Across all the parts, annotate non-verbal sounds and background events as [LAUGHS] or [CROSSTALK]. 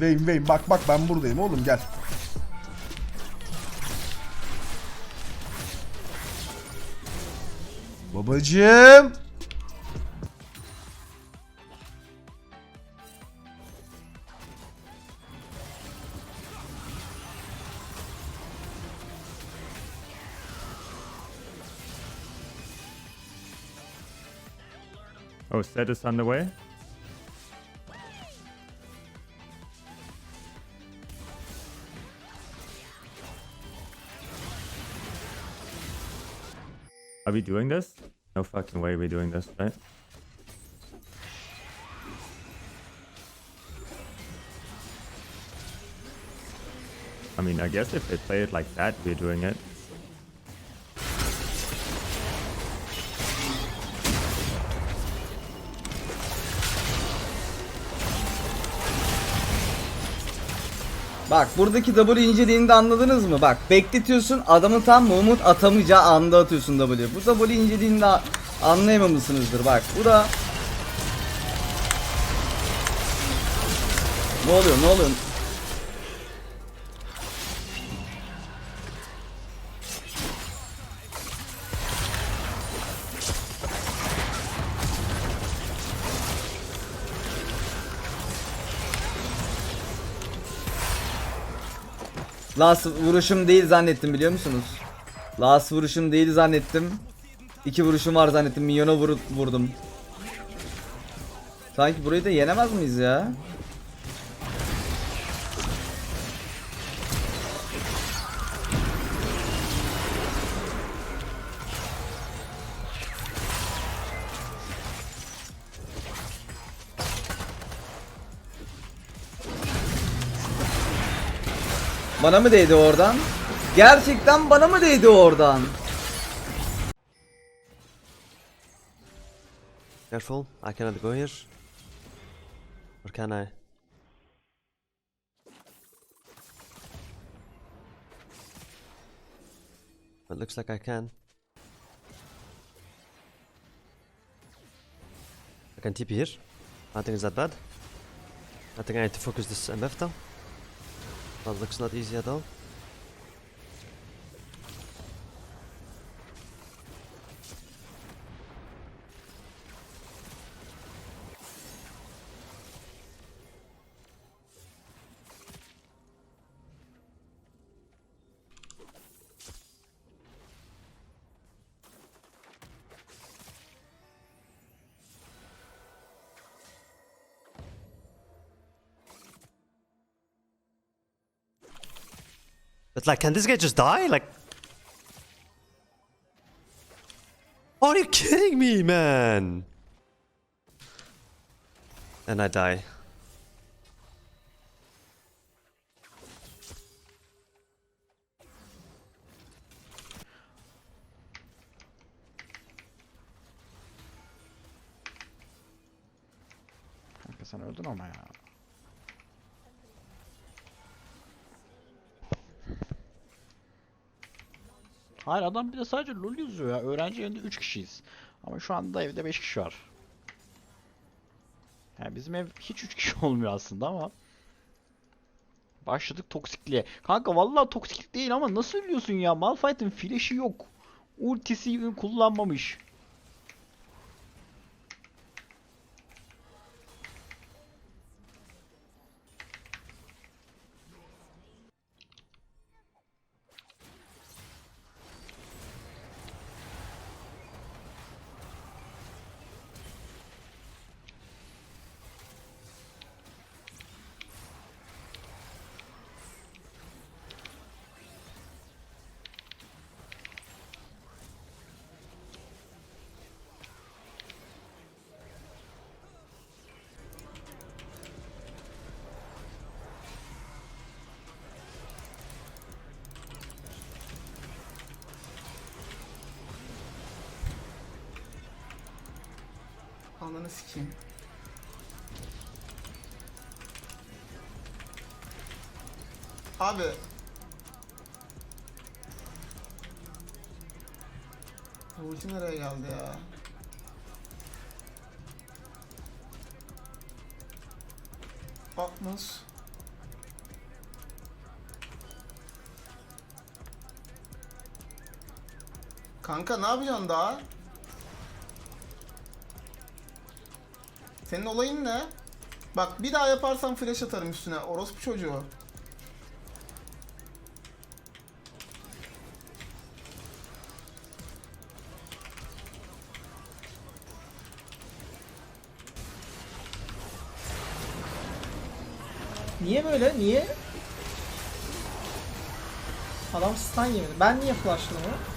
Vayne Vayne bak bak ben buradayım oğlum gel. Babacığım. Oh, set is on we doing this? No fucking way we're doing this, right? I mean, I guess if they play it like that, we're doing it. Bak buradaki W inceliğini de anladınız mı? Bak bekletiyorsun adamın tam Mumut atamayacağı anda atıyorsun W. Bu W inceliğini de anlayamamışsınızdır bak. Bu da Ne oluyor ne oluyor? Last vuruşum değil zannettim biliyor musunuz? Last vuruşum değil zannettim. İki vuruşum var zannettim. Minyona vur- vurdum. Sanki burayı da yenemez miyiz ya? Bana mı değdi oradan? Gerçekten bana mı değdi oradan? Careful, I cannot go here. Or can I? It looks like I can. I can TP here. I think it's that bad. I think I need to focus this MF though. That looks not easy at all. Like, can this guy just die? Like, are you kidding me, man? And I die. Hayır adam bir de sadece LoL yazıyor ya. Öğrenci evinde 3 kişiyiz. Ama şu anda evde 5 kişi var. Yani bizim ev hiç 3 kişi [LAUGHS] olmuyor aslında ama. Başladık toksikliğe. Kanka vallahi toksiklik değil ama nasıl ölüyorsun ya? Malphite'ın flash'i yok. Ultisi kullanmamış. Ananı sikeyim. Abi. Ulti nereye geldi ya? Atmos. Kanka ne yapacaksın daha? Senin olayın ne? Bak bir daha yaparsan flash atarım üstüne. Orospu çocuğu. Niye böyle? Niye? Adam stun yemedi. Ben niye flashladım?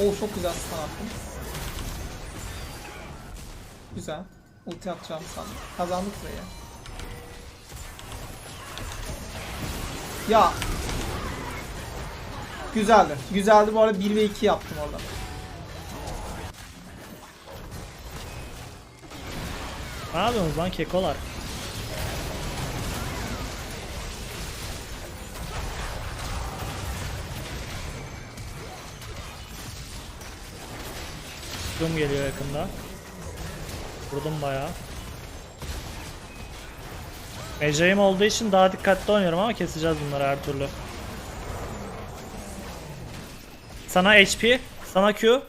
Oo çok güzel stun attım. Güzel. Ulti atacağım sandım. Kazandık burayı. Ya. Güzeldi. Güzeldi bu arada 1 ve 2 yaptım orada. Ne yapıyorsunuz lan kekolar? Doom geliyor yakında. Vurdum bayağı. Mecrayım olduğu için daha dikkatli oynuyorum ama keseceğiz bunları her türlü. Sana HP, sana Q.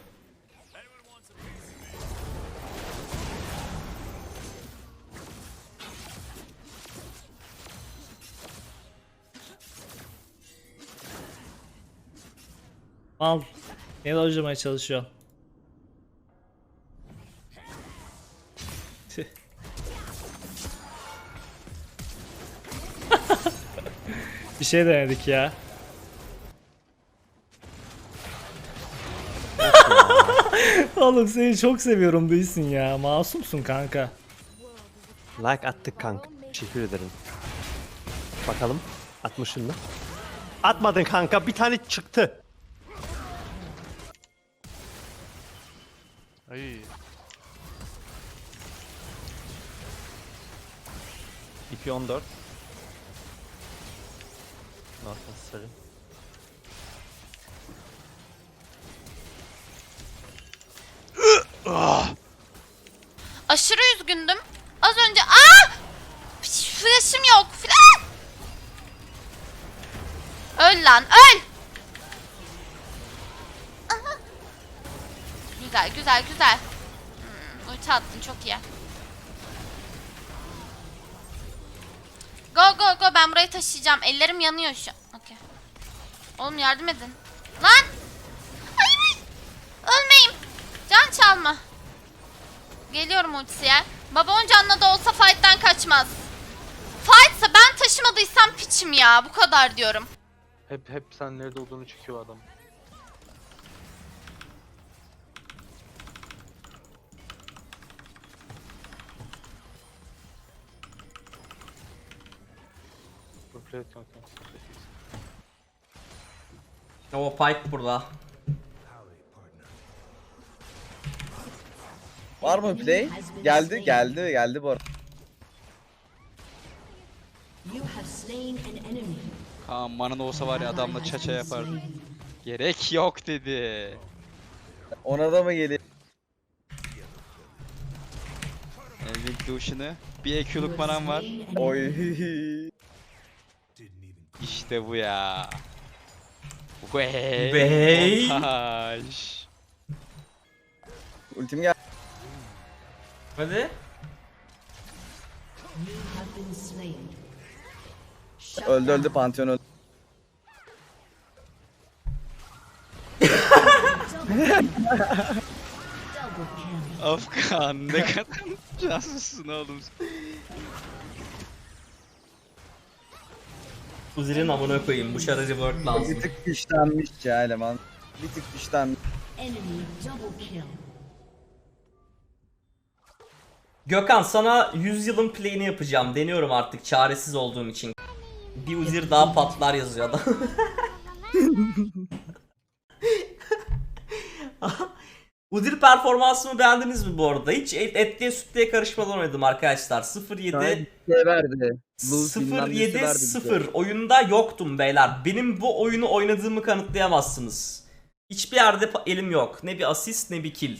Al. Beni de hocamaya çalışıyor. Bir şey denedik ya. [LAUGHS] Oğlum seni çok seviyorum değilsin ya. Masumsun kanka. Like attık kanka. Teşekkür ederim. Bakalım. Atmışsın mı? Atmadın kanka. Bir tane çıktı. Ay. EP 14. Not necessary. Aşırı üzgündüm. Az önce aa! Flash'ım yok. Flash! Öl lan, öl! Güzel, güzel, güzel. Hmm, ulti attın çok iyi. Go go go ben burayı taşıyacağım. Ellerim yanıyor şu. Oğlum yardım edin. Lan! Hayır! Ölmeyeyim. Can çalma. Geliyorum ultisiye. Baba on canla da olsa fight'tan kaçmaz. Fight'sa ben taşımadıysam piçim ya. Bu kadar diyorum. Hep hep sen nerede olduğunu çekiyor adam. Et kanka. O Pyke burada. Var mı play? Geldi, geldi, geldi bu arada. Kaan manın olsa var ya adamla çaça yapar. Gerek yok dedi. Ona da mı geliyor? Elvik duşunu. Bir EQ'luk manam var. Oy. İşte bu ya. Bey. Bey. Montaj. Ultim gel. Hadi. Öldü öldü Pantheon öldü. Afgan ne kadar şanslısın oğlum. Uzir'in amına koyayım. Bu şarjı work lazım. Bir tık güçlenmiş ya eleman. Bir tık güçlenmiş. Gökhan sana 100 yılın play'ini yapacağım. Deniyorum artık çaresiz olduğum için. Bir Uzir daha patlar yazıyor adam. [LAUGHS] [LAUGHS] Uzir performansımı beğendiniz mi bu arada? Hiç et, etliye sütlüye karışmadan oynadım arkadaşlar. 07 Şey verdi. Blue bilmem nesi 07 verdi bize. 0 oyunda yoktum beyler. Benim bu oyunu oynadığımı kanıtlayamazsınız. Hiçbir yerde elim yok. Ne bir asist ne bir kill.